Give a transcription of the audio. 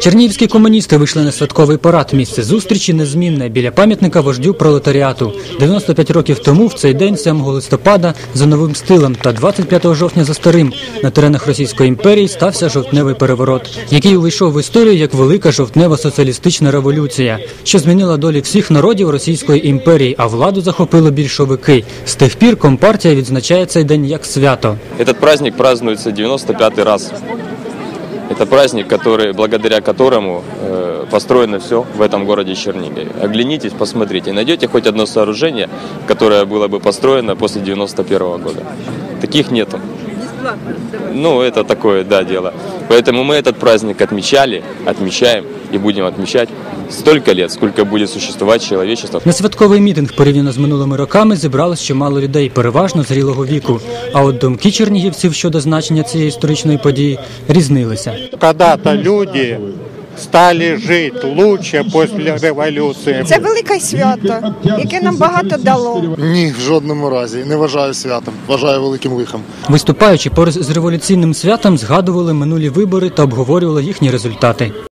Чернігівські комуністи вийшли на святковий парад. Місце зустрічі незмінне біля пам'ятника вождю пролетаріату. 95 років тому, в цей день, 7 листопада, за новим стилем та 25 жовтня за старим на теренах Російської імперії стався жовтневий переворот, який увійшов в історію як велика жовтнева соціалістична революція, що змінила долі всіх народів Російської імперії, а владу захопили більшовики. З тих пір компартія відзначає цей день як свято. Этот праздник празднуется 95 раз. Это праздник, который, благодаря которому э, построено все в этом городе Чернигове. Оглянитесь, посмотрите, найдете хоть одно сооружение, которое было бы построено после 91 года. Таких нету. Ну, это такое, да, дело. Поэтому мы этот праздник отмечали, отмечаем и будем отмечать столько лет, сколько будет существовать человечество. На святковий мітинг порівняно з минулими роками зібралось чимало людей, переважно зрілого віку. А от думки чернігівців щодо значення цієї історичної події різнилися. Когда-то люди стали жити лучше після революції. Це велике свято, яке нам багато дало. Ні, в жодному разі. Не вважаю святом. Вважаю великим лихом. Виступаючи поруч з революційним святом, згадували минулі вибори та обговорювали їхні результати.